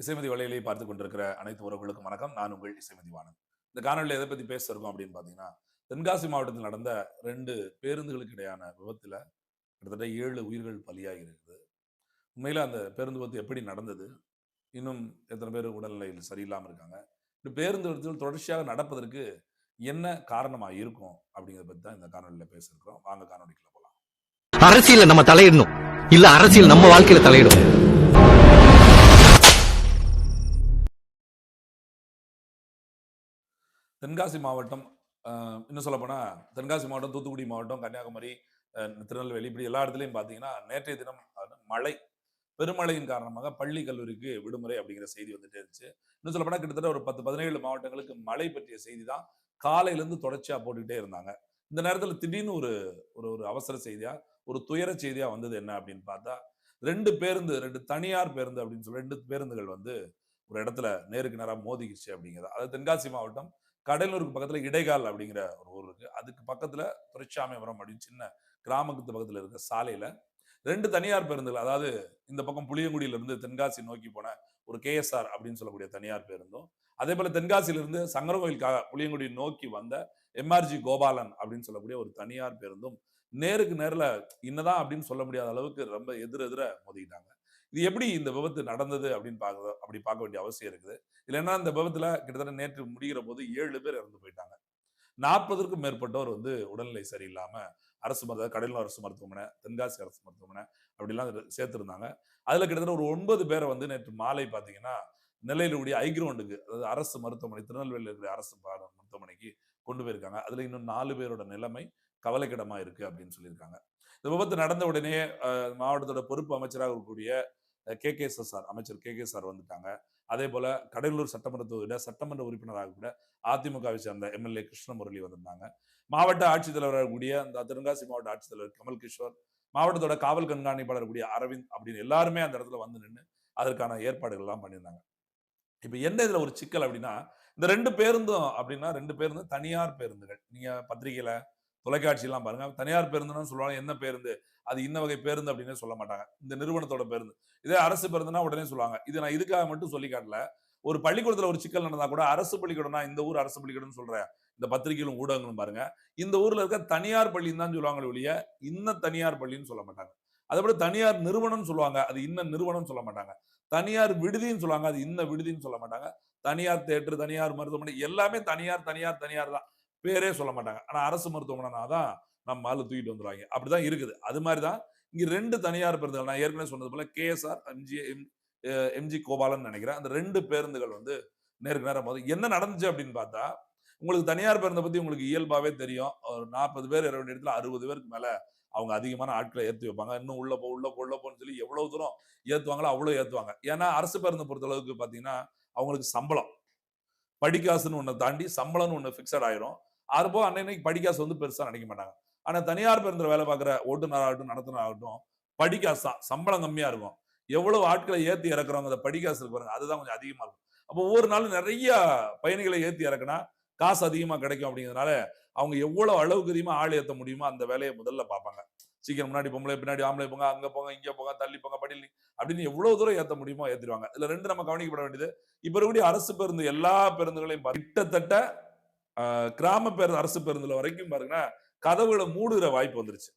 இசைமதி வலையிலே பார்த்து கொண்டிருக்கிற அனைத்து உறவுகளுக்கும் வணக்கம். நான் உங்கள் இசைமதி வாணன். இந்த காணொலியில் எதை பத்தி பேச இருக்கோம் அப்படின்னு பார்த்தீங்கன்னா தென்காசி மாவட்டத்தில் நடந்த ரெண்டு பேருந்துகளுக்கு இடையான விபத்துல கிட்டத்தட்ட ஏழு உயிர்கள் பலியாகி இருக்குது. உண்மையில அந்த பேருந்து விபத்து எப்படி நடந்தது? இன்னும் எத்தனை பேர் உடல்நிலையில் சரியில்லாமல் இருக்காங்க? இந்த பேருந்து விபத்துகள் தொடர்ச்சியாக நடப்பதற்கு என்ன காரணமா இருக்கும் அப்படிங்கிறத பத்தி தான் இந்த காணொலியில் பேசியிருக்கிறோம் வாங்க காணொலிக்குள்ள போகலாம் அரசியல்ல நம்ம தலையிடணும். இல்லை அரசியல் நம்ம வாழ்க்கையில தலையிடும். தென்காசி மாவட்டம் இன்னும் சொல்லப்போனால் தென்காசி மாவட்டம் தூத்துக்குடி மாவட்டம் கன்னியாகுமரி திருநெல்வேலி இப்படி எல்லா இடத்துலையும் பார்த்தீங்கன்னா நேற்றைய தினம் மழை பெருமழையின் காரணமாக பள்ளி கல்லூரிக்கு விடுமுறை அப்படிங்கிற செய்தி வந்துட்டே இருந்துச்சு. இன்னும் சொல்லப்போனால் கிட்டத்தட்ட ஒரு பத்து பதினேழு மாவட்டங்களுக்கு மழை பற்றிய செய்தி தான் காலையில இருந்து போட்டுக்கிட்டே இருந்தாங்க. இந்த நேரத்தில் திடீர்னு ஒரு ஒரு ஒரு அவசர செய்தியாக ஒரு துயர செய்தியாக வந்தது என்ன அப்படின்னு பார்த்தா ரெண்டு பேருந்து ரெண்டு தனியார் பேருந்து அப்படின்னு சொல்லி ரெண்டு பேருந்துகள் வந்து ஒரு இடத்துல நேருக்கு நேராக மோதிக்கிச்சு அப்படிங்கிறது. அதாவது தென்காசி மாவட்டம் கடலூருக்கு பக்கத்துல இடைகால் அப்படிங்கிற ஒரு ஊர் இருக்கு. அதுக்கு பக்கத்துல துரைச்சாமிபுரம் அப்படின்னு சின்ன கிராமத்து பக்கத்துல இருக்க சாலையில ரெண்டு தனியார் பேருந்துகள் அதாவது இந்த பக்கம் புளியங்குடியில இருந்து தென்காசி நோக்கி போன ஒரு கேஎஸ்ஆர் அப்படின்னு சொல்லக்கூடிய தனியார் பேருந்தும் அதே போல தென்காசியிலிருந்து சங்கரகோயிலுக்காக புளியங்குடி நோக்கி வந்த எம்ஆர்ஜி கோபாலன் அப்படின்னு சொல்லக்கூடிய ஒரு தனியார் பேருந்தும் நேருக்கு நேரில் என்னதான் அப்படின்னு சொல்ல முடியாத அளவுக்கு ரொம்ப எதிர் எதிர மோதிக்கிட்டாங்க. இது எப்படி இந்த விபத்து நடந்தது அப்படின்னு பார்க்க அப்படி பார்க்க வேண்டிய அவசியம் இருக்குது. இல்லைன்னா இந்த விபத்துல கிட்டத்தட்ட நேற்று முடிகிற போது ஏழு பேர் இறந்து போயிட்டாங்க. நாற்பதற்கும் மேற்பட்டோர் வந்து உடல்நிலை சரியில்லாம அரசு மருத்துவ கடலூர் அரசு மருத்துவமனை தென்காசி அரசு மருத்துவமனை அப்படிலாம் சேர்த்துருந்தாங்க. அதுல கிட்டத்தட்ட ஒரு ஒன்பது பேரை வந்து நேற்று மாலை பார்த்தீங்கன்னா நெல்லையில் கூடிய ஐக்ரவுண்டுக்கு அதாவது அரசு மருத்துவமனை திருநெல்வேலியில் இருக்கிற அரசு மருத்துவமனைக்கு கொண்டு போயிருக்காங்க. அதுல இன்னும் நாலு பேரோட நிலைமை கவலைக்கிடமா இருக்கு அப்படின்னு சொல்லியிருக்காங்க. இந்த விபத்து நடந்த உடனே மாவட்டத்தோட பொறுப்பு அமைச்சராக இருக்கக்கூடிய கே. கே. சார் அமைச்சர் கே. கே. சார் வந்துட்டாங்க. அதே போல கடலூர் சட்டமன்ற தொகுதியில சட்டமன்ற உறுப்பினராக கூட அதிமுகவை சேர்ந்த எம்எல்ஏ கிருஷ்ணமுரளி வந்திருந்தாங்க. மாவட்ட ஆட்சித்தலைவராக கூடிய அந்த தென்காசி மாவட்ட ஆட்சித்தலைவர் கமல் கிஷோர் மாவட்டத்தோட காவல் கண்காணிப்பாளர் கூடிய அரவிந்த் அப்படின்னு எல்லாருமே அந்த இடத்துல வந்து நின்று அதற்கான ஏற்பாடுகள் எல்லாம் பண்ணியிருந்தாங்க. இப்ப என்ன இதுல ஒரு சிக்கல் அப்படின்னா இந்த ரெண்டு பேருந்தும் அப்படின்னா ரெண்டு பேருந்தும் தனியார் பேருந்துகள். நீங்க பத்திரிகையில தொலைக்காட்சியெல்லாம் பாருங்க. தனியார் பேருந்துன்னு சொல்லுவாங்க. என்ன பேருந்து? அது இன்ன வகை பேருந்து அப்படின்னு சொல்ல மாட்டாங்க. இந்த நிறுவனத்தோட பேருந்து. இதே அரசு பேருந்துனா உடனே சொல்லுவாங்க. இது நான் இதுக்காக மட்டும் சொல்லி காட்டல. ஒரு பள்ளிக்கூடத்துல ஒரு சிக்கல் நடந்தா கூட அரசு பள்ளிக்கூடம்னா இந்த ஊர் அரசு பள்ளிக்கூடம்னு சொல்றேன். இந்த பத்திரிகையிலும் ஊடகங்களும் பாருங்க. இந்த ஊர்ல இருக்க தனியார் பள்ளின்னு தான் சொல்லுவாங்க ஒழிய இன்ன தனியார் பள்ளின்னு சொல்ல மாட்டாங்க. அதே தனியார் நிறுவனம்னு சொல்லுவாங்க. அது இன்ன நிறுவனம் சொல்ல மாட்டாங்க. தனியார் விடுதின்னு சொல்லுவாங்க. அது இன்ன விடுதின்னு சொல்ல மாட்டாங்க. தனியார் தேட்டர் தனியார் மருத்துவமனை எல்லாமே தனியார் தனியார் தனியார் தான். பேரே சொல்ல மாட்டாங்க. ஆனா அரசு மருத்துவமனைனா தான் நம்ம ஆளு தூக்கிட்டு வந்துருவாங்க. அப்படிதான் இருக்குது. அது மாதிரி தான் இங்க ரெண்டு தனியார் பேருந்துகள் நான் ஏற்கனவே சொன்னது போல கேஎஸ்ஆர் எம்ஜி எம்ஜி கோபாலன் நினைக்கிறேன். அந்த ரெண்டு பேருந்துகள் வந்து நேருக்கு நேரம் போது என்ன நடந்துச்சு அப்படின்னு பார்த்தா உங்களுக்கு தனியார் பேருந்தை பத்தி உங்களுக்கு இயல்பாவே தெரியும். ஒரு நாற்பது பேர் இருக்க வேண்டிய இடத்துல அறுபது பேருக்கு மேல அவங்க அதிகமான ஆட்களை ஏற்றி வைப்பாங்க. இன்னும் உள்ள போ உள்ள போ உள்ள போன்னு சொல்லி எவ்வளவு தூரம் ஏற்றுவாங்களோ அவ்வளவு ஏற்றுவாங்க ஏன்னா அரசு பேருந்து பொறுத்த அளவுக்கு பாத்தீங்கன்னா அவங்களுக்கு சம்பளம். படிக்காசுன்னு ஒன்று தாண்டி சம்பளம்னு ஒன்று ஃபிக்ஸட் ஆயிரும். அதுபோக அன்னைக்கு படிக்காசு வந்து பெருசா நினைக்க மாட்டாங்க. ஆனா தனியார் பேருந்தில் வேலை பார்க்குற ஓட்டுநராகட்டும் நடத்துனராகட்டும் நடத்துனர் ஆகட்டும் படிக்காசு தான். சம்பளம் கம்மியா இருக்கும். எவ்வளவு ஆட்களை ஏத்தி இறக்குறவங்க அந்த படிக்காசு இருக்கு பாருங்க அதுதான் கொஞ்சம் அதிகமா இருக்கும். அப்போ ஒவ்வொரு நாளும் நிறைய பயணிகளை ஏத்தி இறக்குனா காசு அதிகமா கிடைக்கும் அப்படிங்கிறதுனால அவங்க எவ்வளவு அளவுக்கு அதிகமா ஆள் ஏத்த முடியுமோ அந்த வேலையை முதல்ல பார்ப்பாங்க. சீக்கிரம் முன்னாடி பொம்பளை பின்னாடி ஆம்பளை போங்க அங்கே போங்க இங்கே போங்க தள்ளி போங்க படிலி அப்படின்னு எவ்வளவு தூரம் ஏற்ற முடியுமோ ஏற்றிடுவாங்க இதுல ரெண்டு நம்ம கவனிக்கப்பட வேண்டியது இப்போ இருக்கக்கூடிய அரசு பேருந்து எல்லா பேருந்துகளையும் கிட்டத்தட்ட கிராம பேருந்து அரசு பேருந்துல வரைக்கும் பாருங்கன்னா கதவுகளை மூடுகிற வாய்ப்பு வந்துருச்சு.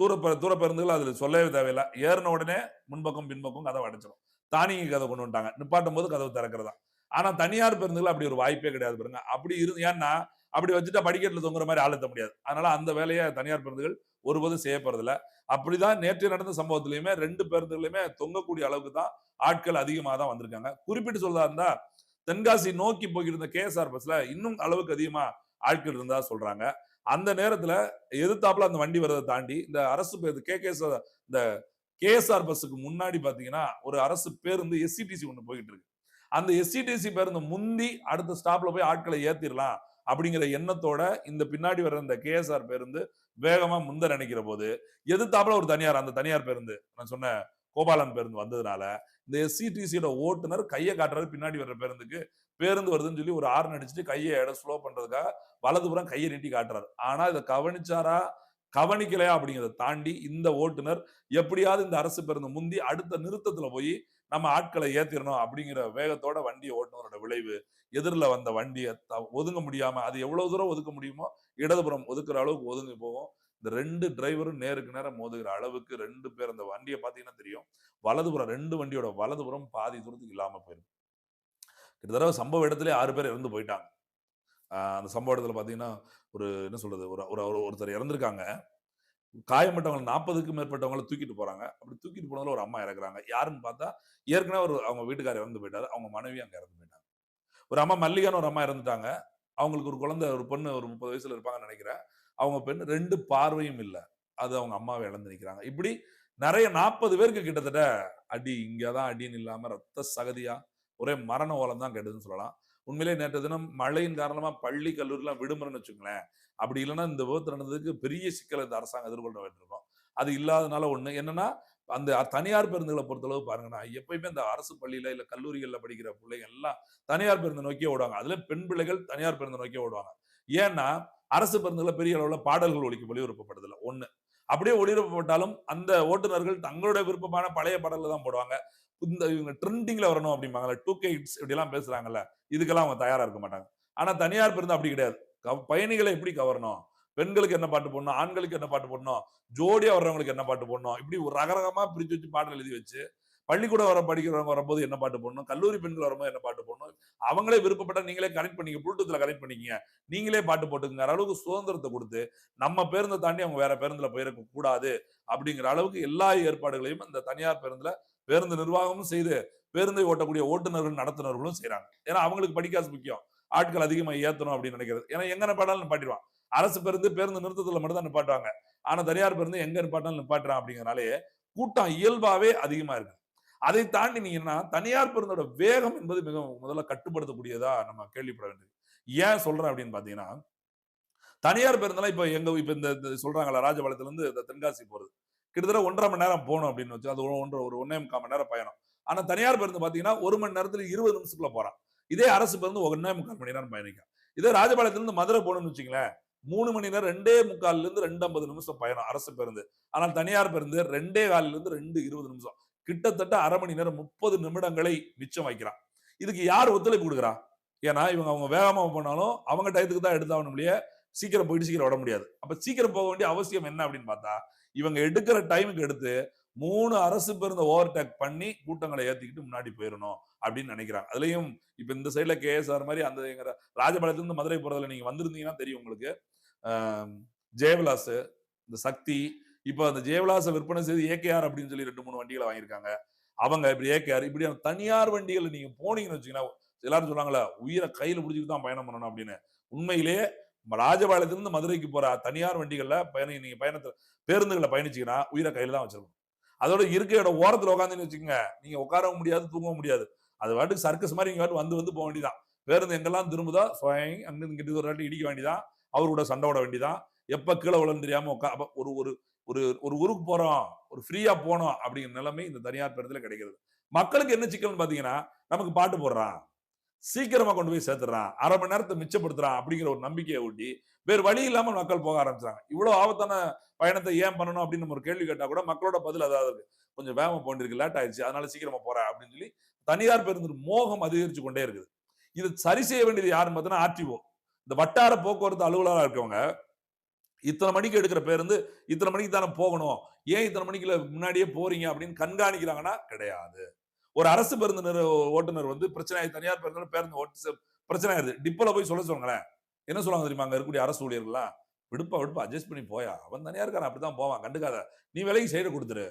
தூர தூர பேருந்துகள் அதுல சொல்லவே தேவையில்லை. ஏறின உடனே முன்பக்கம் பின்பக்கம் கதவை அடைச்சிடும் தானியங்கி கதை கொண்டு வந்துட்டாங்க. நிப்பாட்டும் போது கதவு திறக்கிறதா? ஆனா தனியார் பேருந்துகள் அப்படி ஒரு வாய்ப்பே கிடையாது பாருங்க. அப்படி இருந்து ஏன்னா அப்படி வச்சுட்டா படிக்கட்டுல தொங்குற மாதிரி ஆளுத்த முடியாது. அதனால அந்த வேலையை தனியார் பேருந்துகள் ஒருபோதும் செய்யப்படுறதில்ல அப்படிதான் நேற்று நடந்த சம்பவத்திலயுமே ரெண்டு பேருந்துகளுமே தொங்கக்கூடிய அளவுக்கு தான் ஆட்கள் அதிகமாக தான் வந்திருக்காங்க. குறிப்பிட்டு சொல்றதா இருந்தா தென்காசி நோக்கி போயிருந்த கேஎஸ்ஆர் பஸ்ல இன்னும் அளவுக்கு அதிகமா ஆட்கள் இருந்தா சொல்றாங்க. அந்த நேரத்துல எதிர்த்தாப்புல அந்த வண்டி வரதை தாண்டி இந்த அரசு பேருந்து கே இந்த கேஎஸ்ஆர் பஸ்ஸுக்கு முன்னாடி பாத்தீங்கன்னா ஒரு அரசு பேருந்து எஸ்சிடிசி ஒண்ணு போயிட்டு இருக்கு அந்த எஸ்சிடிசி பேருந்து முந்தி அடுத்த ஸ்டாப்ல போய் ஆட்களை ஏத்திரலாம் அப்படிங்கிற எண்ணத்தோட இந்த பின்னாடி வர்ற இந்த கேஎஸ்ஆர் பேருந்து வேகமா முந்த நினைக்கிற போது எதிர்த்தாப்புல ஒரு தனியார் அந்த தனியார் பேருந்து நான் சொன்ன கோபாலன் பேருந்து வந்ததுனால இந்த எஸ்சிடிசியோட ஓட்டுநர் கையை காட்டுறாரு பின்னாடி வர்ற பேருந்துக்கு. பேருந்து வருதுன்னு சொல்லி ஒரு ஆர்ன் அடிச்சுட்டு கையை இடம் ஸ்லோ பண்றதுக்காக வலதுபுறம் கையை நீட்டி காட்டுறாரு. ஆனா இதை கவனிச்சாரா? கவனிக்கலையா அப்படிங்கிறத தாண்டி இந்த ஓட்டுநர் எப்படியாவது இந்த அரசு பேருந்து முந்தி அடுத்த நிறுத்தத்துல போய் நம்ம ஆட்களை ஏத்திரணும் அப்படிங்கிற வேகத்தோட வண்டியை ஓட்டுனரோட விளைவு. எதிரில் வந்த வண்டியை த- ஒதுங்க முடியாம அது எவ்வளவு தூரம் ஒதுக்க முடியுமோ இடதுபுறம் ஒதுக்குற அளவுக்கு ஒதுங்கி போகும். இந்த ரெண்டு டிரைவரும் நேருக்கு நேரம் மோதுகிற அளவுக்கு ரெண்டு பேர் அந்த வண்டியை பார்த்தீங்கன்னா தெரியும். வலதுபுறம் ரெண்டு வண்டியோட வலதுபுறம் பாதி தூரத்துக்கு இல்லாம போயிருக்கு கிட்டத்தட்ட சம்பவ இடத்துல ஆறு பேர் இறந்து போயிட்டாங்க. ஆஹ் அந்த சம்பவ இடத்துல பாத்தீங்கன்னா ஒரு என்ன சொல்றது ஒரு ஒரு ஒருத்தர் இறந்துருக்காங்க. காயப்பட்டவங்க நாற்பதுக்கும் மேற்பட்டவங்கள தூக்கிட்டு போறாங்க. அப்படி தூக்கிட்டு போனதுல ஒரு அம்மா இறக்குறாங்க. யாருன்னு பார்த்தா ஏற்கனவே ஒரு அவங்க வீட்டுக்காரர் இறந்து போயிட்டாரு. அவங்க மனைவி அங்க இறந்து போயிட்டாங்க. ஒரு அம்மா மல்லிகான்னு ஒரு அம்மா இறந்துட்டாங்க. அவங்களுக்கு ஒரு குழந்தை ஒரு பொண்ணு ஒரு முப்பது வயசுல இருப்பாங்கன்னு நினைக்கிறேன். அவங்க பெண் ரெண்டு பார்வையும் இல்லை. அது அவங்க அம்மாவை இழந்து நிற்கிறாங்க இப்படி நிறைய நாற்பது பேருக்கு கிட்டத்தட்ட அடி இங்கே தான் அடின்னு இல்லாமல் ரத்த சகதியாக ஒரே மரண ஓலம் தான் கெடுதுன்னு சொல்லலாம். உண்மையிலே நேற்று தினம் மழையின் காரணமாக பள்ளி கல்லூரிலாம் விடுமுறைன்னு வச்சுங்களேன் அப்படி இல்லைன்னா இந்த விபத்து நடந்ததுக்கு பெரிய சிக்கலை இந்த அரசாங்கம் எதிர்கொள்ள வேண்டியிருக்கும். அது இல்லாதனால ஒன்று என்னன்னா அந்த தனியார் பேருந்துகளை பொறுத்தளவு பாருங்கன்னா எப்பயுமே இந்த அரசு பள்ளியில இல்லை கல்லூரிகளில் படிக்கிற பிள்ளைங்க எல்லாம் தனியார் பேருந்து நோக்கியே ஓடுவாங்க. அதில் பெண் பிள்ளைகள் தனியார் பேருந்து நோக்கியே ஓடுவாங்க. ஏன்னா அரசு பேருந்துல பெரிய அளவில் பாடல்கள் ஒழிக்க ஒளிபரப்பப்படுதில்ல ஒண்ணு. அப்படியே ஒளிபரப்பப்பட்டாலும் அந்த ஓட்டுநர்கள் தங்களுடைய விருப்பமான பழைய பாடல்கள் தான் போடுவாங்க. இந்த இவங்க ட்ரெண்டிங்ல வரணும் அப்படிம்பாங்கல்ல டூ கே ஹிட்ஸ் இப்படிலாம் பேசுறாங்கல்ல இதுக்கெல்லாம் அவங்க தயாரா இருக்க மாட்டாங்க. ஆனா தனியார் பேருந்து அப்படி கிடையாது. கவ- பயணிகளை எப்படி கவரணும்? பெண்களுக்கு என்ன பாட்டு போடணும்? ஆண்களுக்கு என்ன பாட்டு போடணும்? ஜோடியா வர்றவங்களுக்கு என்ன பாட்டு போடணும்? இப்படி ஒரு ரகரகமா பிரிச்சு வச்சு பாடல் எழுதி வச்சு பள்ளிக்கூடம் வர படிக்கிறவங்க வரும்போது என்ன பாட்டு போடணும்? கல்லூரி பெண்கள் வரும்போது என்ன பாட்டு போடணும்? அவங்களே விருப்பப்பட்ட நீங்களே கனெக்ட் பண்ணிக்க ப்ளூடூத்ல கனெக்ட் பண்ணிக்கங்க. நீங்களே பாட்டு போட்டுக்குங்கிற அளவுக்கு சுதந்திரத்தை கொடுத்து நம்ம பேருந்தை தாண்டி அவங்க வேற பேருந்துல போயிருக்க கூடாது அப்படிங்கிற அளவுக்கு எல்லா ஏற்பாடுகளையும் அந்த தனியார் பேருந்துல பேருந்து நிர்வாகமும் செய்து பேருந்தை ஓட்டக்கூடிய ஓட்டுநர்கள் நடத்துனர்களும் செய்கிறாங்க ஏன்னா அவங்களுக்கு படிக்காசு முக்கியம். ஆட்கள் அதிகமாக ஏற்றணும் அப்படின்னு நினைக்கிறது. ஏன்னா எங்க நிப்பாட்டாலும் நிப்பாட்டிடுவான். அரசு பேருந்து பேருந்து நிறுத்தத்தில் மட்டும் தான் நிப்பாட்டுவாங்க. ஆனா தனியார் பேருந்து எங்க நிப்பாட்டாலும் நிப்பாட்டுறான் அப்படிங்கறனாலே கூட்டம் இயல்பாவே அதிகமா இருக்கு. அதை தாண்டி நீங்கன்னா தனியார் பேருந்தோட வேகம் என்பது மிகவும் முதல்ல கட்டுப்படுத்தக்கூடியதா நம்ம கேள்விப்பட வேண்டியது. ஏன் சொல்றேன் அப்படின்னு பாத்தீங்கன்னா தனியார் பேருந்தெல்லாம் இப்ப எங்க இப்ப இந்த சொல்றாங்களா ராஜபாளையத்துல இருந்து இந்த தென்காசி போறது. கிட்டத்தட்ட ஒன்றரை மணி நேரம் போகணும் அப்படின்னு வச்சு அது ஒரு ஒன்றரை ஒரு ஒன்னே முக்கால் மணி நேரம் பயணம். ஆனா தனியார் பேருந்து பாத்தீங்கன்னா ஒரு மணி நேரத்துல இருபது நிமிஷத்துக்குள்ள போறான். இதே அரசு பேருந்து ஒன்னே முக்கால் மணி நேரம் பயணிக்கும். இதே ராஜபாளையத்துல இருந்து மதுரை போகணும்னு வச்சுங்களேன் மூணு மணி நேரம் ரெண்டே முக்கால்ல இருந்து ரெண்டு ஐம்பது நிமிஷம் பயணம் அரசு பேருந்து. ஆனால் தனியார் பேருந்து ரெண்டே காலில இருந்து ரெண்டு இருபது நிமிஷம். கிட்டத்தட்ட அரை மணி நேரம் முப்பது நிமிடங்களை மிச்சம் வைக்கிறான். இதுக்கு யார் ஒத்துழைப்பு கொடுக்குறா? ஏன்னா இவங்க அவங்க வேகமாக போனாலும் அவங்க டயத்துக்கு தான் எடுத்தாகணும் இல்லையே? சீக்கிரம் போயிட்டு சீக்கிரம் விட முடியாது. அப்போ சீக்கிரம் போக வேண்டிய அவசியம் என்ன அப்படின்னு பார்த்தா இவங்க எடுக்கிற டைமுக்கு எடுத்து மூணு அரசு பேருந்து ஓவர்டேக் பண்ணி கூட்டங்களை ஏற்றிக்கிட்டு முன்னாடி போயிடணும் அப்படின்னு நினைக்கிறாங்க அதுலேயும் இப்போ இந்த சைடில் கேஎஸ்ஆர் மாதிரி அந்த எங்கள் ராஜபாளையத்துலேருந்து மதுரை போகிறதுல நீங்கள் வந்திருந்தீங்கன்னா தெரியும் உங்களுக்கு. ஜெயவிலாஸு ஜெயவிலாஸ் இந்த சக்தி இப்போ அந்த ஜெயவிலாச விற்பனை செய்து ஏகேஆர் அப்படின்னு சொல்லி ரெண்டு மூணு வண்டிகளை வாங்கியிருக்காங்க. அவங்க இப்படி ஏகேஆர் இப்படி தனியார் வண்டிகள் நீங்க போனீங்கன்னு வச்சீங்கன்னா எல்லாரும் சொல்லுவாங்களே உயிரை கையில பிடிச்சிட்டு தான் பயணம் பண்ணணும் அப்படின்னு. உண்மையிலேயே ராஜபாளையத்திலிருந்து மதுரைக்கு போற தனியார் வண்டிகள்ல பயணம் நீங்க பயணத்துல பேருந்துகளை பயணிச்சீங்கன்னா உயிரை கையில தான் வச்சிருக்கணும். அதோட இருக்க இடம் ஓரத்துல உட்காந்துன்னு வச்சுக்கோங்க. நீங்க உட்காரவும் முடியாது தூங்கவும் முடியாது. அது வாட்டுக்கு சர்க்கஸ் மாதிரி இங்க வாட்டு வந்து வந்து போக வேண்டியதான் பேருந்து எங்கெல்லாம் திரும்புதோ ஸ்வயங் அங்கிருந்து கிட்ட ஒரு வாட்டி இடிக்க வேண்டியதான் அவரோட சண்டை விட வேண்டியதான் எப்ப கீழே விழுந்து தெரியாம உட்கா ஒரு ஒரு ஒரு ஒரு ஊருக்கு போறோம் ஒரு ஃப்ரீயா போனோம் அப்படிங்கிற நிலைமை இந்த தனியார் பேருந்துல கிடைக்கிறது. மக்களுக்கு என்ன சிக்கல்னு பாத்தீங்கன்னா நமக்கு பாட்டு போடுறான் சீக்கிரமா கொண்டு போய் சேர்த்துறான் அரை மணி நேரத்தை மிச்சப்படுத்துறான் அப்படிங்கிற ஒரு நம்பிக்கையை ஊட்டி வேறு வழி இல்லாம மக்கள் போக ஆரம்பிச்சாங்க இவ்வளவு ஆபத்தான பயணத்தை ஏன் பண்ணணும் அப்படின்னு நம்ம ஒரு கேள்வி கேட்டா கூட மக்களோட பதில் அதாவது இருக்கு. கொஞ்சம் வேகமா போயிருக்கு லேட் ஆயிடுச்சு அதனால சீக்கிரமா போறேன் அப்படின்னு சொல்லி தனியார் பேருந்து மோகம் அதிகரிச்சு கொண்டே இருக்குது. இது சரி செய்ய வேண்டியது யாருன்னு பார்த்தீங்கன்னா ஆர்டிஓ இந்த வட்டார போக்குவரத்து அலுவலராக இருக்கவங்க இத்தனை மணிக்கு எடுக்கிற பேருந்து இத்தனை மணிக்கு தானே போகணும்? ஏன் இத்தனை மணிக்குல முன்னாடியே போறீங்க அப்படின்னு கண்காணிக்கிறாங்கன்னா கிடையாது. ஒரு அரசு பேருந்து ஓட்டுநர் வந்து பிரச்சனை ஆகி தனியார் பேருந்து பேருந்து ஓட்டு பிரச்சனை ஆயிருது டிப்போல போய் சொல்ல சொல்லுங்களேன். என்ன சொல்லுவாங்க தெரியுமா அங்க இருக்கக்கூடிய அரசு ஊழியர்கள்லாம்? விடுப்பா விடுப்பா அட்ஜஸ்ட் பண்ணி போயா. அவன் தனியார்காரன் அப்படிதான் போவான் கண்டுக்காத. நீ விலைக்கு சைடு கொடுத்துரு.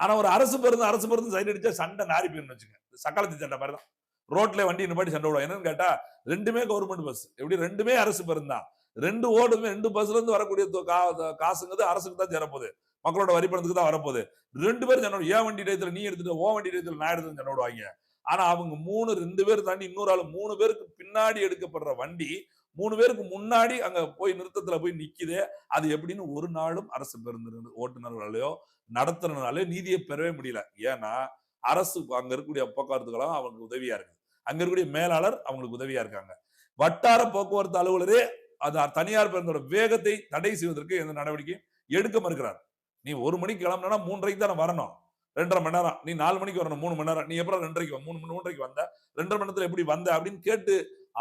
ஆனா ஒரு அரசு பேருந்து அரசு பேருந்து சைடு அடிச்சா சண்டை நாரி போயிருந்து வச்சுங்க சக்காலத்தி சண்டை மாதிரி தான் ரோட்ல வண்டி நிப்பாட்டி சண்டை விடுவோம் என்னன்னு கேட்டா ரெண்டுமே கவர்மெண்ட் பஸ் எப்படி? ரெண்டுமே அரசு பேருந்து தான் ரெண்டு ஓடுமே ரெண்டு பஸ்ல இருந்து வரக்கூடிய கா- காசுங்கிறது அரசுக்கு தான் சேரப்போகுது. மக்களோட வரி பணத்துக்கு தான் வரப்போகுது. ரெண்டு பேரும் சண்டை ஏன் வண்டி டயத்துல நீ எடுத்துட்டு? ஓ வண்டி டயத்துல நான் எடுத்துன்னு சொன்னோடுவாங்க. ஆனா அவங்க மூணு ரெண்டு பேர் தாண்டி இன்னொரு ஆள் மூணு பேருக்கு பின்னாடி எடுக்கப்படுற வண்டி மூணு பேருக்கு முன்னாடி அங்க போய் நிறுத்தத்துல போய் நிக்குது. அது எப்படின்னு ஒரு நாளும் அரசு பேருந்து ஓட்டுநர்களாலேயோ நடத்துறதுனாலே நீதியை பெறவே முடியல. ஏன்னா அரசு அங்க இருக்கக்கூடிய போக்குவரத்துகளும் அவங்களுக்கு உதவியா இருக்கு. அங்க இருக்கக்கூடிய மேலாளர் அவங்களுக்கு உதவியா இருக்காங்க. வட்டார போக்குவரத்து அலுவலரே அது தனியார் பேருந்தோட வேகத்தை தடை செய்வதற்கு எந்த நடவடிக்கையும் எடுக்க மறுக்கிறார். நீ ஒரு மணிக்கு கிளம்புனா மூன்றரைக்கு தானே வரணும். ரெண்டரை மணி நேரம் நீ நாலு மணிக்கு வரணும் மூணு மணி நேரம் நீ எப்பறம் ரெண்டரைக்கு மூணு மணி மூன்றரைக்கு வந்த ரெண்டரை மணி நேரத்தில் எப்படி வந்த அப்படின்னு கேட்டு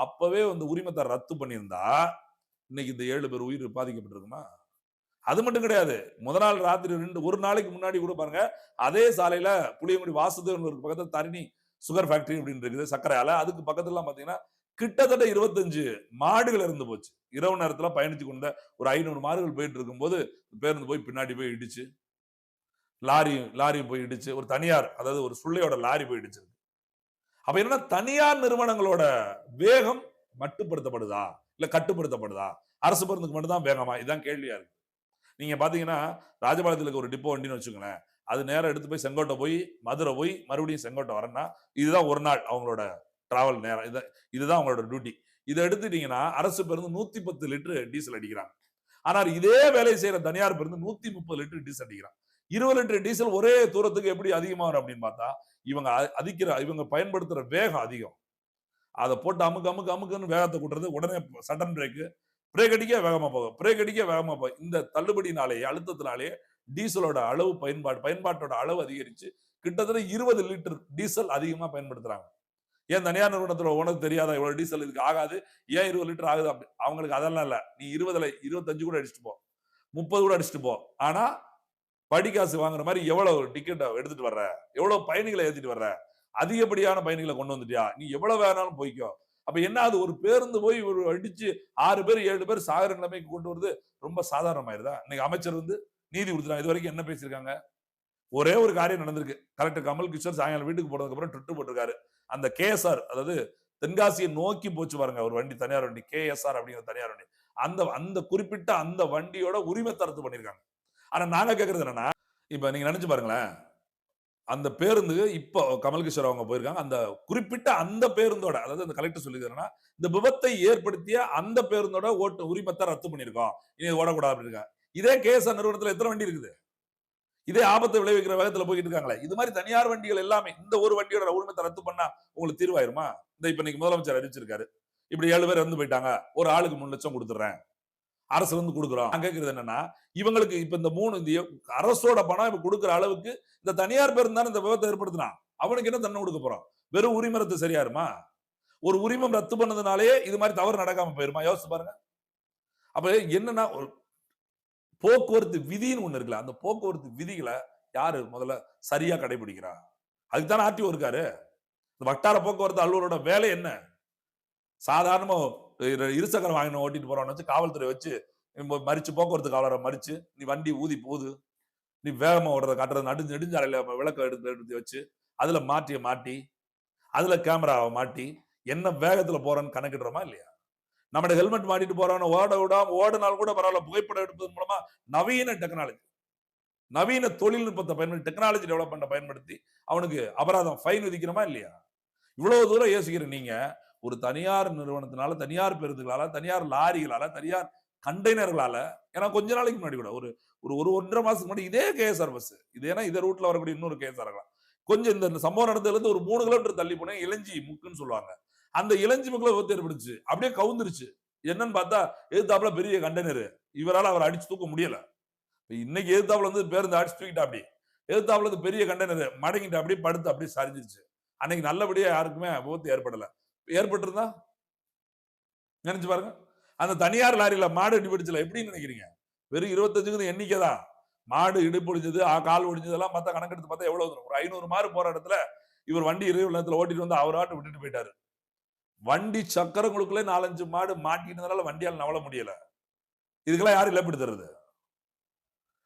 அப்பவே வந்து உரிமத்தை ரத்து பண்ணியிருந்தா இன்னைக்கு இந்த ஏழு பேர் உயிர் பாதிக்கப்பட்டிருக்குமா? அது மட்டும் கிடையாது. முத நாள் ராத்திரி ரெண்டு ஒரு நாளைக்கு முன்னாடி கூட பாருங்க அதே சாலையில புளியங்குடி வாசுதேவன் பக்கத்துல தரணி சுகர் ஃபேக்டரி அப்படின்னு இருக்குது சர்க்கரை ஆலை அதுக்கு பக்கத்துல பாத்தீங்கன்னா கிட்டத்தட்ட இருபத்தஞ்சு மாடுகள் இருந்து போச்சு. இரவு நேரத்தில் பயணித்து கொண்ட ஒரு ஐநூறு மார்கள் போயிட்டு இருக்கும்போது பேருந்து போய் பின்னாடி போய் இடிச்சு லாரி லாரி போய் இடிச்சு ஒரு தனியார் அதாவது ஒரு சுள்ளையோட லாரி போய் இடிச்சிருக்கு. அப்ப என்னன்னா தனியார் நிறுவனங்களோட வேகம் மட்டுப்படுத்தப்படுதா? இல்ல கட்டுப்படுத்தப்படுதா? அரசு பேருந்துக்கு மட்டும்தான் வேகமா? இதுதான் கேள்வியா இருக்கு. நீங்க பாத்தீங்கன்னா ராஜபாளையத்தில் இருக்க ஒரு டிப்போ வண்டின்னு வச்சுக்கோங்களேன் அது நேரம் எடுத்து போய் செங்கோட்டை போய் மதுரை போய் மறுபடியும் செங்கோட்டை வரேன்னா இதுதான் ஒரு நாள் அவங்களோட டிராவல் நேரம். இது இதுதான் அவங்களோட டியூட்டி இதை எடுத்துட்டீங்கன்னா அரசு பேருந்து நூத்தி பத்து லிட்டர் டீசல் அடிக்கிறாங்க. ஆனால் இதே வேலை செய்யற தனியார் பேருந்து நூத்தி முப்பது லிட்டர் டீசல் அடிக்கிறான் இருபது லிட்டர் டீசல் ஒரே தூரத்துக்கு எப்படி அதிகமாகும் அப்படின்னு பார்த்தா இவங்க அதிக்கிற இவங்க பயன்படுத்துற வேகம் அதிகம். அதை போட்டு அமுக்கு அமுக்கு அமுக்குன்னு வேகத்தை கூட்டுறது உடனே சடன் பிரேக்கு பிரேக் அடிக்க வேகமா போகும். பிரேக் அடிக்க வேகமா போகும். இந்த தள்ளுபடினாலேயே அழுத்தத்தினாலேயே டீசலோட அளவு பயன்பாடு பயன்பாட்டோட அளவு அதிகரிச்சு கிட்டத்தட்ட இருபது லிட்டர் டீசல் அதிகமா பயன்படுத்துறாங்க. ஏன் தனியார் நிறுவனத்தில் உனக்கு தெரியாதா? இவ்வளோ டீசல் இதுக்கு ஆகாது. ஏன் இருபது லிட்டர் ஆகுது அப்படி? அவங்களுக்கு அதெல்லாம் இல்லை. நீ இருபதுல இருபத்தஞ்சு கூட அடிச்சுட்டு போ. முப்பது கூட அடிச்சுட்டு போ. ஆனால் படிக்காசு வாங்குற மாதிரி எவ்வளவு டிக்கெட் எடுத்துட்டு வர்ற? எவ்வளவு பயணிகளை ஏற்றிட்டு வர்ற? அதிகப்படியான பயணிகளை கொண்டு வந்துட்டியா? நீ எவ்வளவு வேணாலும் போய்க்கோ. அப்ப என்ன அது ஒரு பேருந்து போய் ஒரு அடிச்சு ஆறு பேர் ஏழு பேர் சாகர நிலைமைக்கு கொண்டு வருது. ரொம்ப சாதாரணமாயிருதா? இன்னைக்கு அமைச்சர் வந்து நீதி கொடுத்துட்டாங்க இது வரைக்கும் என்ன பேசியிருக்காங்க? ஒரே ஒரு காரியம் நடந்திருக்கு. கலெக்டர் கமல் கிஷோர் சாயங்காலம் வீட்டுக்கு போனதுக்கு அப்புறம் ட்விட்டு போட்டிருக்காரு. அந்த கேஎஸ்ஆர் அதாவது தென்காசியை நோக்கி போச்சு பாருங்க ஒரு வண்டி தனியார் வண்டி கேஎஸ்ஆர் அப்படிங்கிற தனியார் வண்டி. அந்த அந்த குறிப்பிட்ட அந்த வண்டியோட உரிமை ரத்து பண்ணிருக்காங்க. ஆனா நாங்க கேக்குறது என்னன்னா இப்ப நீங்க நினைச்சு பாருங்களேன் அந்த பேருந்து இப்போ கமல்கிஷோர் அவங்க போயிருக்காங்க. அந்த குறிப்பிட்ட அந்த பேருந்தோட அதாவது அந்த கலெக்டர் சொல்லிக்கிறேன்னா இந்த விபத்தை ஏற்படுத்திய அந்த பேருந்தோட ஓட்டு உரிமத்தை ரத்து பண்ணிருக்கோம் இனி ஓடக்கூடாது அப்படின்னு இருக்காங்க இதே கேஎஸ்ஆர் நிறுவனத்துல எத்தனை வண்டி இருக்குது? இதே ஆபத்தை விளைவிக்கிற வேகத்துல போயிட்டு இருக்காங்களே. இது மாதிரி தனியார் வண்டிகள் எல்லாமே இந்த ஒரு வண்டியோட உரிமத்தை ரத்து பண்ணா உங்களுக்கு தீர்வாயிருமா? இந்த இப்ப இன்னைக்கு முதலமைச்சர் அறிவிச்சிருக்காரு. இப்படி ஏழு பேர் இறந்து போயிட்டாங்க. ஒரு ஆளுக்கு மூணு லட்சம் கொடுத்துறேன். அரசு வந்து கொடுக்குறோம். நான் கேட்கறது என்னன்னா இவங்களுக்கு இப்ப இந்த மூணு இந்த அரசோட பணம் இப்ப கொடுக்குற அளவுக்கு இந்த தனியார் பேர் தானே இந்த விபத்தை ஏற்படுத்தினா? அவனுக்கு என்ன தண்ணி கொடுக்க போறோம்? வெறும் உரிமை ரத்து சரியாருமா ஒரு உரிமம் ரத்து பண்ணதுனாலே இது மாதிரி தவறு நடக்காம போயிருமா? யோசிச்சு பாருங்க. அப்ப என்னன்னா ஒரு போக்குவரத்து விதின்னு ஒண்ணு இருக்குல்ல அந்த போக்குவரத்து விதிகளை யாரு முதல்ல சரியா கடைபிடிக்கிறா? அதுக்கு தானே ஆர்டிஓ இருக்காரு. இந்த வட்டார போக்குவரத்து அலுவலரோட வேலை என்ன? சாதாரணமா இரு- வாங்கின ஓட்டிட்டு போறவன வச்சு காவல்துறை வச்சு மறிச்சு போக்குவரத்து காவலரை மறிச்சு நீ வண்டி ஊதி போகுது. நீ வேகமா ஓடுறத காட்டுறது நடு நெடுஞ்சாலையில விளக்க எடுத்து எடுத்து வச்சு அதுல மாட்டிய மாட்டி அதுல கேமராவை மாட்டி என்ன வேகத்துல போறேன்னு கணக்கிடுறோமா இல்லையா? நம்மளோட ஹெல்மெட் மாட்டிட்டு போறவன ஓட விடாம ஓடினால் கூட பரவாயில்ல புகைப்படம் எடுப்பதன் மூலமா நவீன டெக்னாலஜி நவீன தொழில்நுட்பத்தை பயன்படுத்தி டெக்னாலஜி டெவலப்மெண்ட்டை பயன்படுத்தி அவனுக்கு அபராதம் ஃபைன் விதிக்கிறோமா இல்லையா? இவ்வளவு தூரம் யோசிக்கிற நீங்க ஒரு தனியார் நிறுவனத்தினால தனியார் பேருந்துகளால தனியார் லாரிகளால தனியார் கண்டெய்னர்களால ஏன்னா கொஞ்ச நாளைக்கு முன்னாடி கூட ஒரு ஒரு ஒரு ஒன்றரை மாசத்துக்கு முன்னாடி இதே கேஎஸ்ஆர் பஸ் இது ஏன்னா இதே ரூட்ல வரக்கூடிய இன்னொரு கேஎஸ்ஆர் இருக்கலாம் கொஞ்சம் இந்த இந்த சம்பவம் நடந்ததுல இருந்து ஒரு மூணு கிலோமீட்டர் தள்ளி போனேன் இளஞ்சி முக்குன்னு சொல்லுவாங்க. அந்த இளஞ்சி விபத்து ஏற்படுச்சு அப்படியே கவுந்துருச்சு. என்னன்னு பார்த்தா எதிர்த்தாப்புல பெரிய கண்டெய்னர் இவரால அவர் அடிச்சு தூக்க முடியல. இன்னைக்கு எதிர்த்தாப்புல வந்து பேருந்து அடிச்சு தூக்கிட்டா அப்படி. எதிர்த்தாப்புல வந்து பெரிய கண்டெய்னர் மடங்கிட்டு அப்படியே படுத்து அப்படியே சரிஞ்சிருச்சு. அன்னைக்கு நல்லபடியா யாருக்குமே விபத்து ஏற்படல. ஏற்பட்டிருந்தா? நினைச்சு பாருங்க. அந்த தனியார் லாரியில மாடு இடிபிடிச்சல எப்படின்னு நினைக்கிறீங்க? வெறும் இருபத்தஞ்சுக்கு எண்ணிக்கை தான். மாடு இடுப்பொடிச்சது கால் ஒழிஞ்சதெல்லாம் பார்த்தா கணக்கெடுத்து பார்த்தா எவ்வளவு ஒரு ஐநூறு மாறு போற இடத்துல இவர் வண்டி இரவு நேரத்தில் ஓட்டிட்டு வந்து அவராட்டு விட்டுட்டு போயிட்டாரு. வண்டி சக்கரங்களுக்குள்ளே நாலஞ்சு மாடு மாட்டினதுனால வண்டியால் நவள முடியல. இதுக்கெல்லாம் யார் இழப்பீடு தருது?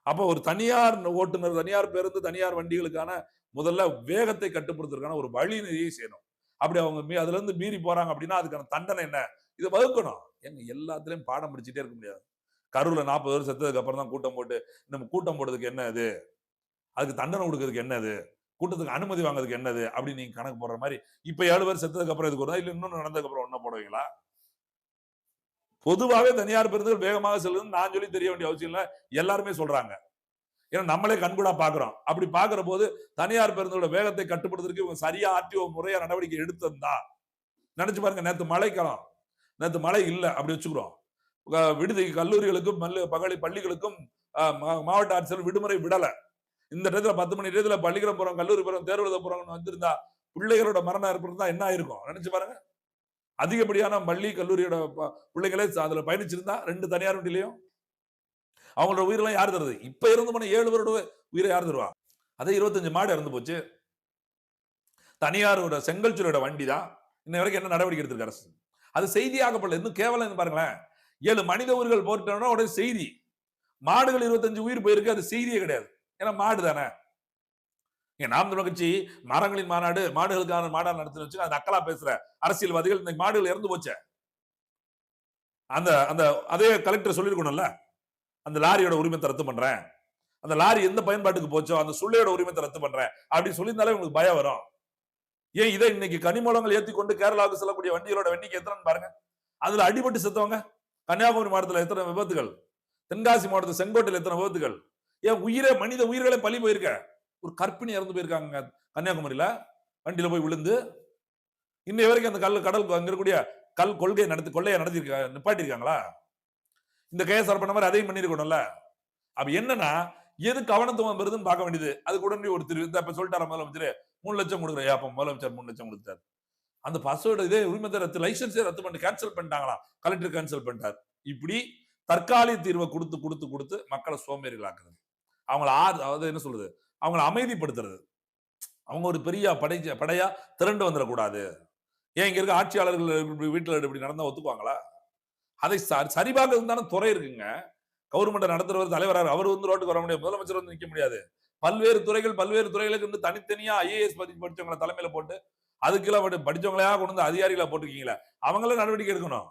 அப்போ ஒரு தனியார் ஓட்டுநர் தனியார் பேருந்து தனியார் வண்டிகளுக்கான முதல்ல வேகத்தை கட்டுப்படுத்துறதுக்கான ஒரு வழி செய்யணும். அப்படி அவங்க மீ- அதுல இருந்து மீறி போறாங்க அப்படின்னா அதுக்கான தண்டனை என்ன? இதை வகுக்கணும். எங்க எல்லாத்துலயும் பாடம் படிச்சுட்டே இருக்க முடியாது. கரூர்ல நாற்பது பேர் செத்ததுக்கு அப்புறம் தான் கூட்டம் போட்டு நம்ம கூட்டம் போடுறதுக்கு என்ன இது? அதுக்கு தண்டனை கொடுக்கறதுக்கு என்னது கூட்டத்துக்கு அனுமதி வாங்குறதுக்கு என்னது? அப்படின்னு நீங்க கணக்கு போடுற மாதிரி இப்ப ஏழு பேர் செத்ததுக்கு அப்புறம் இதுக்கு வருதா இல்ல இன்னொன்னு நடந்ததுக்கு அப்புறம் ஒன்னும் போடுவீங்களா? பொதுவாகவே தனியார் பேருந்துகள் வேகமாக செல்லுதுன்னு நான் சொல்லி தெரிய வேண்டிய அவசியம் இல்லை. எல்லாருமே சொல்றாங்க. ஏன்னா நம்மளே கண்கூடா பாக்குறோம். அப்படி பாக்குற போது தனியார் பேருந்தோட வேகத்தை கட்டுப்படுத்துறதுக்கு இவங்க சரியா ஆர்டிஓ முறையா நடவடிக்கை எடுத்திருந்தா நினைச்சு பாருங்க நேத்து மழைக்காலம் நேத்து மழை இல்லை அப்படி வச்சுக்கிறோம். விடுதி கல்லூரிகளுக்கும் பள்ளி பள்ளிகளுக்கும் மா- மாவட்ட ஆட்சியர் விடுமுறை விடலை. இந்த இடத்துல பத்து மணி நேரத்துல பள்ளிக்கூடம் போறோம் கல்லூரி போறோம் தேர்வு எழுத போறோம்னு வந்திருந்தா பிள்ளைகளோட மரணம் ஏற்பட்டிருந்தா என்ன ஆயிருக்கும்? நினைச்சு பாருங்க. அதிகப்படியான பள்ளி கல்லூரியோட பிள்ளைகளே அதுல பயணிச்சிருந்தா ரெண்டு தனியார் வண்டிலையும் அவங்களோட உயிரெல்லாம் யார் தருது? இப்ப இருந்து போன ஏழு பேரோட உயிரை யார் தருவா? அதே இருபத்தஞ்சு மாடு இறந்து போச்சு. தனியாரோட செங்கல்ச்சூரோட வண்டி தான் இன்ன வரைக்கும் என்ன நடவடிக்கை எடுத்திருக்கு அரசு? அது செய்தியாகப்படல இன்னும் கேவலம் என்ன பாருங்களேன். ஏழு மனித உயிர்கள் போட்டோம்னா உடனே செய்தி. மாடுகள் இருபத்தஞ்சு உயிர் போயிருக்கு. அது செய்தியே கிடையாது. ஏன்னா மாடு தானே? இங்க நாம் தமிழ் கட்சி மரங்களின் மாநாடு மாடுகளுக்கான மாநாடு நடத்தி வச்சு அது நக்கலா பேசுற அரசியல்வாதிகள் இந்த மாடுகள் இறந்து போச்ச. அந்த அந்த அதே கலெக்டர் சொல்லியிருக்கணும்ல அந்த லாரியோட உரிமத்தை ரத்து பண்றேன். அந்த லாரி எந்த பயன்பாட்டுக்கு போச்சோ அந்த சுள்ளையோட உரிமத்தை ரத்து பண்றேன். அப்படின்னு சொல்லியிருந்தாலே உங்களுக்கு பயம் வரும். ஏன் இதை இன்னைக்கு கனிமூலங்கள் ஏத்தி கொண்டு கேரளாவுக்கு செல்லக்கூடிய வண்டிகளோட வண்டிக்கு எத்தனைன்னு பாருங்க. அதுல அடிபட்டு செத்தவங்க கன்னியாகுமரி மாவட்டத்துல எத்தனை விபத்துகள் தென்காசி மாவட்டத்தில் செங்கோட்டையில் எத்தனை விபத்துகள் ஏன் உயிரே மனித உயிர்களே பழி போயிருக்க. ஒரு கற்பிணி இறந்து போயிருக்காங்க கன்னியாகுமரியில. வண்டியில போய் விழுந்து இன்னை வரைக்கும் அந்த கல் கடல் அங்க இருக்கக்கூடிய கல் கொள்கை நடத்தி கொள்ளையை நடத்திருக்கா நிப்பாட்டிருக்காங்களா இந்த கேஎஸ்ஆர் பண்ண மாதிரி அதையும் பண்ணிருக்கணும்ல அப்ப என்னன்னா எது கவனத்துவம் வருதுன்னு பார்க்க வேண்டியது. அதுக்கு உடனே ஒரு திரு இப்ப சொல்லிட்டார முதலமைச்சர்? மூணு லட்சம் கொடுக்குற அப்ப முதலமைச்சர் மூணு லட்சம் கொடுத்தாரு அந்த பஸ்ஸோட இதே உரிமத்தை ரத்து லைசன்ஸே ரத்து பண்ணி கேன்சல் பண்ணிட்டாங்களா கலெக்டர் கேன்சல் பண்ணிட்டார். இப்படி தற்காலிக தீர்வை கொடுத்து கொடுத்து கொடுத்து மக்களை சோம்பேறிகளாக்குறது. அவங்கள ஆறு அதாவது என்ன சொல்றது? அவங்கள அமைதிப்படுத்துறது. அவங்க ஒரு பெரிய படை படையா திரண்டு வந்துடக்கூடாது ஏன் இங்க இருக்க ஆட்சியாளர்கள் வீட்டில் இப்படி நடந்தா ஒத்துக்குவாங்களா? அதை ச- சரிபார்க்கறது தானே துறை இருக்குங்க. கவர்மெண்ட் நடத்துறவர் தலைவராக அவர் வந்து ரோட்டுக்கு வர முடியாது. முதலமைச்சர் வந்து நிற்க முடியாது. பல்வேறு துறைகள் பல்வேறு துறைகளுக்கு வந்து தனித்தனியா ஐஏஎஸ் பத்தி படிச்சவங்களை தலைமையில போட்டு அதுக்கெல்லாம் படி- படிச்சவங்களையா கொண்டு வந்து அதிகாரிகளை போட்டிருக்கீங்களே? அவங்களும் நடவடிக்கை எடுக்கணும்.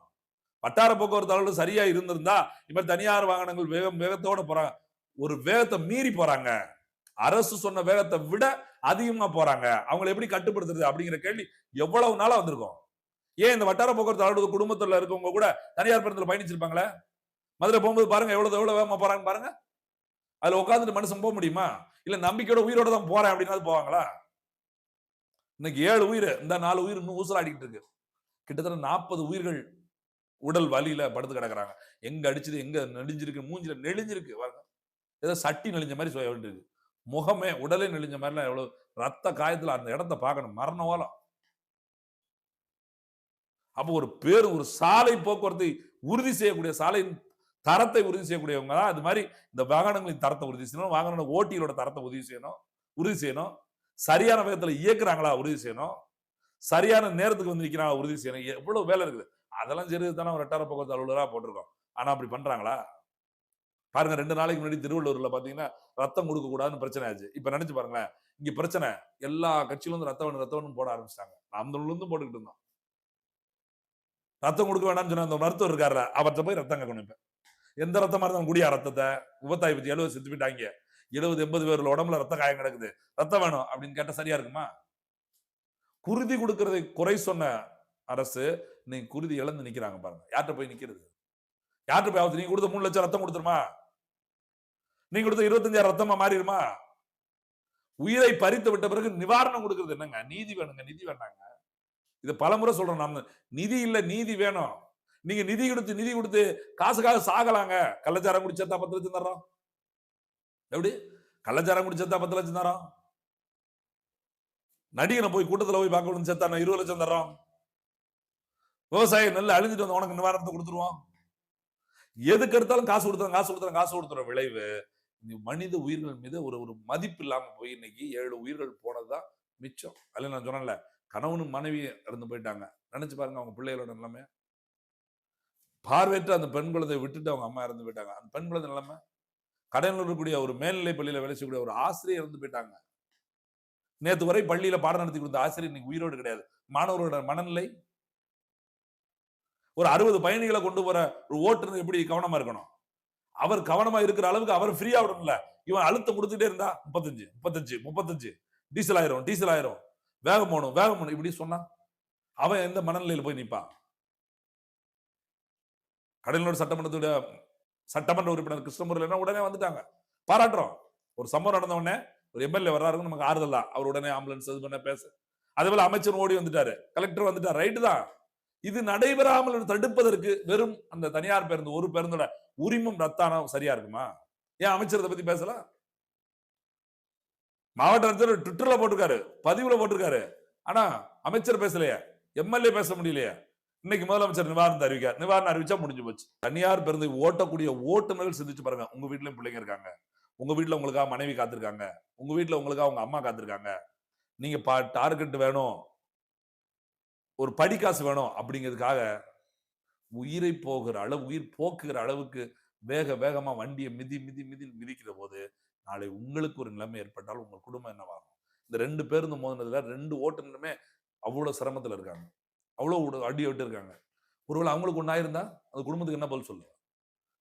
வட்டார போக்குவரத்து அளவு சரியா இருந்திருந்தா இப்ப தனியார் வாகனங்கள் வேகம் வேகத்தோட போறாங்க. ஒரு வேகத்தை மீறி போறாங்க. அரசு சொன்ன வேகத்தை விட அதிகமா போறாங்க. அவங்களை எப்படி கட்டுப்படுத்துறது அப்படிங்கிற கேள்வி எவ்வளவு நாளா வந்திருக்கும். ஏன் இந்த வட்டார போக்குவரத்து அலுவலக குடும்பத்துல இருக்கவங்க கூட தனியார் பேருந்துல பயணிச்சிருப்பாங்களே? மதுரை போகும்போது பாருங்க எவ்வளவு எவ்வளவு வேகமா போறாங்க பாருங்க. அதுல உட்காந்துட்டு மனுஷன் போக முடியுமா? இல்ல நம்பிக்கையோட உயிரோட தான் போறேன் அப்படின்னா போவாங்களா? இன்னைக்கு ஏழு உயிர் இந்த நாலு உயிர் இன்னும் ஊசலாடிக்கிட்டு இருக்கு. கிட்டத்தட்ட நாற்பது உயிர்கள் உடல் வலியில படுத்து கிடக்குறாங்க. எங்க அடிச்சது எங்க நெடிஞ்சிருக்கு மூஞ்சில நெளிஞ்சிருக்கு பாருங்க. ஏதோ சட்டி நெளிஞ்ச மாதிரி சொல்ல வேண்டியிருக்கு முகமே உடலே நெளிஞ்ச மாதிரிலாம் எவ்வளவு ரத்த காயத்துல அந்த இடத்த பார்க்கணும். மரண ஓலம். அப்போ ஒரு பேர் ஒரு சாலை போக்குவரத்தை உறுதி செய்யக்கூடிய சாலையின் தரத்தை உறுதி செய்யக்கூடியவங்க தான் அது மாதிரி இந்த வாகனங்களின் தரத்தை உறுதி செய்யணும். வாகன ஓட்டிகளோட தரத்தை உறுதி செய்யணும். உறுதி செய்யணும். சரியான வேகத்தில் இயக்குறாங்களா உறுதி செய்யணும். சரியான நேரத்துக்கு வந்து நிற்கிறாங்களா உறுதி செய்யணும். எவ்வளவு வேலை இருக்குது? அதெல்லாம் சரி தானே ஒரு வட்டார போக்குவரத்து அலுவலராக போட்டிருக்கோம். ஆனா அப்படி பண்றாங்களா? பாருங்க ரெண்டு நாளைக்கு முன்னாடி திருவள்ளூர்ல பாத்தீங்கன்னா ரத்தம் கொடுக்க கூடாதுன்னு பிரச்சனை ஆச்சு. இப்ப நினைச்சு பாருங்களேன் இங்க பிரச்சனை. எல்லா கட்சியிலும் இருந்து ரத்தவன் வேணும் ரத்தம் போட ஆரம்பிச்சிட்டாங்க. நாம் இருந்தும் போட்டுக்கிட்டு இருந்தோம். ரத்தம் கொடுக்க வேண்டாம்னு சொன்ன அந்த மருத்துவர் இருக்காருல அவர்கிட்ட போய் ரத்தம் கேட்கணும் இப்ப. எந்த ரத்தமா இருந்தாலும் குடியா ரத்தத்தை? விபத்தாய் பத்தி எழுபது செத்து போயிட்டாங்க எழுபது எண்பது பேர்ல உடம்புல ரத்த காயம் கிடக்குது. ரத்தம் வேணும் அப்படின்னு கேட்டா சரியா இருக்குமா? குருதி கொடுக்கறதை குறை சொன்ன அரசு நீ குருதி இழந்து நிக்கிறாங்க பாருங்க. யார்கிட்ட போய் நிக்கிறது? யார்கிட்ட போய் ஆகுது நீ கொடுத்த மூணு லட்சம் ரத்தம் கொடுத்துருமா? நீங்க கொடுத்த இருபத்தஞ்சாயிரம் ரத்தமா மாறிடுமா? உயிரை பறித்து விட்ட பிறகு நிவாரணம் கொடுக்கறது என்னங்க? நீதி வேணுங்க நிதி வேண்டாங்க. இது பலமுறை சொல்றோம் நம்ம. நிதி இல்ல நீதி வேணும். நீங்க நிதி கொடுத்து நிதி கொடுத்து காசுக்காக சாகலாங்க. கள்ளச்சாரம் குடிச்சா பத்து லட்சம் தர்றோம். எப்படி? கள்ளச்சாரம் குடிச்சா பத்து லட்சம் தரோம் நடிகனை போய் கூட்டத்துல போய் பார்க்கணும் செத்தா சேர்த்தா இருபது லட்சம் தர்றோம். விவசாயம் நெல் அழிஞ்சிட்டு வந்து உனக்கு நிவாரணத்தை கொடுத்துருவோம். எதுக்கு எடுத்தாலும் காசு கொடுத்துறோம் காசு கொடுத்துறோம் காசு கொடுத்துற விளைவு. மனித உயிர்கள் மீது ஒரு ஒரு மதிப்பு இல்லாமல் போய் இன்னைக்கு ஏழு உயிர்கள் போனதுதான் மிச்சம். அதில் நான் சொன்னேன்ல கணவனும் மனைவி இறந்து போயிட்டாங்க. நினைச்சு பாருங்க அவங்க பிள்ளைகளோட நிலைமை. பார்வையற்ற அந்த பெண் குழந்தையை விட்டுட்டு அவங்க அம்மா இறந்து போயிட்டாங்க. அந்த பெண் குழந்தை நிலைமை? கடையில் இருக்கக்கூடிய ஒரு மேல்நிலை பள்ளியில வேலை செய்யக்கூடிய ஒரு ஆசிரியர் இறந்து போயிட்டாங்க. நேத்து வரை பள்ளியில பாடம் நடத்தி கொடுத்த ஆசிரியர் இன்னைக்கு உயிரோடு கிடையாது. மாணவர்களோட மனநிலை? ஒரு அறுபது பயணிகளை கொண்டு போற ஒரு ஓட்டுநர் எப்படி கவனமா இருக்கணும்? அவர் கவனமா இருக்கிற அளவுக்கு அவர் ஃப்ரீயா விடணும்ல. இவன் அழுத்தம் கொடுத்துட்டே இருந்தா முப்பத்தஞ்சு முப்பத்தஞ்சு முப்பத்தஞ்சு. டீசல் ஆயிரும் டீசல் ஆயிரும். வேகம் போகணும் வேகம் போகணும். இப்படி சொன்னா அவன் எந்த மனநிலையில போய் நிற்பான் கடலூர் சட்டமன்றத்துடைய சட்டமன்ற உறுப்பினர் கிருஷ்ணமுரளி உடனே வந்துட்டாங்க. பாராட்டுறோம். ஒரு சம்பவம் நடந்த உடனே ஒரு எம்எல்ஏ வர்றாருன்னு நமக்கு ஆறுதல். தான் அவர் உடனே ஆம்புலன்ஸ் இது பண்ண பேச. அதே போல அமைச்சர் ஓடி வந்துட்டாரு. கலெக்டர் வந்துட்டார். ரைட்டு தான். இது நடைபெறாமல் தடுப்பதற்கு வெறும் அந்த தனியார் பேருந்து ஒரு பேருந்தோட உரிமம் ரத்தானா சரியா இருக்குமா? ஏன் அமைச்சர் இதை பத்தி பேசல? மாவட்ட அமைச்சர் ட்விட்டர்ல போட்டிருக்காரு பதிவுல போட்டிருக்காரு. ஆனா அமைச்சர் பேசலையே எம்எல்ஏ பேச முடியலையே. இன்னைக்கு முதலமைச்சர் நிவாரணத்தை அறிவிக்கார் நிவாரணம் அறிவிச்சா முடிஞ்சு போச்சு. தனியார் பேருந்து ஓட்டக்கூடிய ஓட்டுநர்கள் சிந்திச்சு பாருங்க உங்க வீட்லயும் பிள்ளைங்க இருக்காங்க. உங்க வீட்ல உங்களுக்காக மனைவி காத்திருக்காங்க. உங்க வீட்ல உங்களுக்காக உங்க அம்மா காத்திருக்காங்க. நீங்க டார்கெட் வேணும். ஒரு படிக்காசு வேணும் அப்படிங்கிறதுக்காக உயிரை போகிற அளவு உயிர் போக்குகிற அளவுக்கு வேக வேகமாக வண்டியை மிதி மிதி மிதி மிதிக்கிற போது நாளை உங்களுக்கு ஒரு நிலைமை ஏற்பட்டால் உங்கள் குடும்பம் என்னவாகும்? இந்த ரெண்டு பேருந்து மோதினதுல ரெண்டு ஓட்டுநருமே அவ்வளோ சிரமத்தில் இருக்காங்க. அவ்வளோ அடி விட்டு இருக்காங்க. ஒருவேளை அவங்களுக்கு ஒன்றாயிருந்தா அந்த குடும்பத்துக்கு என்ன பதில் சொல்லுவா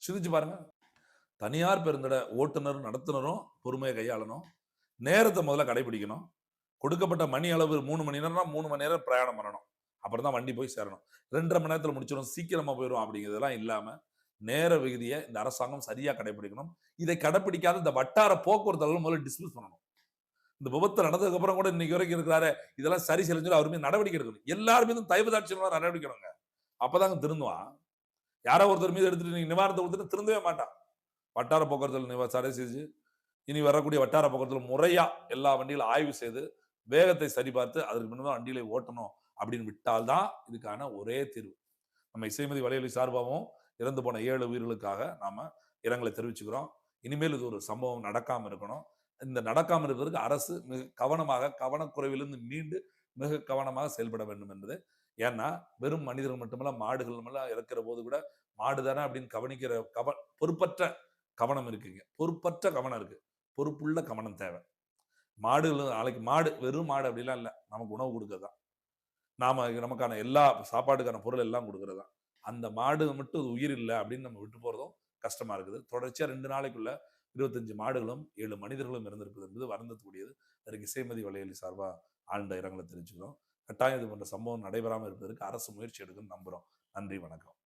சிந்திச்சு பாருங்க. தனியார் பேருந்தோட ஓட்டுநரும் நடத்துனரும் பொறுமையை கையாளணும். நேரத்தை முதல்ல கடைபிடிக்கணும். கொடுக்கப்பட்ட மணி அளவு மூணு மணி நேரம்னா மூணு மணி நேரம் பிரயாணம் பண்ணணும். அப்புறம் தான் வண்டி போய் சேரணும். ரெண்டரை மணி நேரத்தில் முடிச்சிடும் சீக்கிரமாக போயிடும் அப்படிங்கிறதெல்லாம் இல்லாமல் நேர விகுதியை இந்த அரசாங்கம் சரியாக கடைபிடிக்கணும். இதை கடைபிடிக்காத இந்த வட்டார போக்குவரத்து முதல்ல டிஸ்மிஸ் பண்ணணும். இந்த விபத்து நடந்ததுக்கப்புறம் கூட இன்னைக்கு வரைக்கும் இருக்கிறாரு இதெல்லாம் சரி செஞ்சு அவர் மீது நடவடிக்கை எடுக்கணும். எல்லார் மீதும் தயவுதாட்சியம் நடவடிக்கை அப்போதாங்க அப்பதாங்க திருந்துவான். யாரோ ஒருத்தர் மீது எடுத்துட்டு நீங்கள் நிவாரணத்தை கொடுத்துட்டு திருந்தவே மாட்டான். வட்டார போக்குவரத்தில் சரி செஞ்சு இனி வரக்கூடிய வட்டார போக்குவரத்தில் முறையாக எல்லா வண்டிகளும் ஆய்வு செய்து வேகத்தை சரிபார்த்து அதற்கு முன்னதான் வண்டிகளை ஓட்டணும். அப்படின்னு விட்டால்தான் இதுக்கான ஒரே தீர்வு. நம்ம இசைமதி வலையொலி சார்பாகவும் இறந்து போன ஏழு உயிர்களுக்காக நாம இரங்கலை தெரிவிச்சுக்கிறோம். இனிமேல் இது ஒரு சம்பவம் நடக்காம இருக்கணும். இந்த நடக்காம இருப்பதற்கு அரசு மிக கவனமாக கவனக்குறைவிலிருந்து மீண்டு மிக கவனமாக செயல்பட வேண்டும் என்பது. ஏன்னா வெறும் மனிதர்கள் மட்டுமல்ல மாடுகள் எல்லாம் இறக்கிற போது கூட மாடு தானே அப்படின்னு கவனிக்கிற கவ பொறுப்பற்ற கவனம் இருக்குங்க பொறுப்பற்ற கவனம் இருக்கு. பொறுப்புள்ள கவனம் தேவை. மாடுகள் நாளைக்கு மாடு வெறும் மாடு அப்படிலாம் இல்லை. நமக்கு உணவு கொடுக்கறதான் நாம நமக்கான எல்லா சாப்பாட்டுக்கான பொருள் எல்லாம் கொடுக்குறது தான் அந்த மாடு மட்டும் அது உயிர் இல்லை அப்படின்னு நம்ம விட்டு போகிறதும் கஷ்டமாக இருக்குது. தொடர்ச்சியாக ரெண்டு நாளைக்குள்ள இருபத்தஞ்சு மாடுகளும் ஏழு மனிதர்களும் இருந்திருப்பது என்பது வருந்தக்கூடியது. அதற்கு இசைமதி வலையொலி சார்பாக ஆழ்ந்த இரங்கலை தெரிஞ்சுக்கிறோம் கட்டாயம் இது போன்ற சம்பவம் நடைபெறாமல் இருப்பதற்கு அரசு முயற்சி எடுக்கும் நம்புகிறோம் நன்றி வணக்கம்.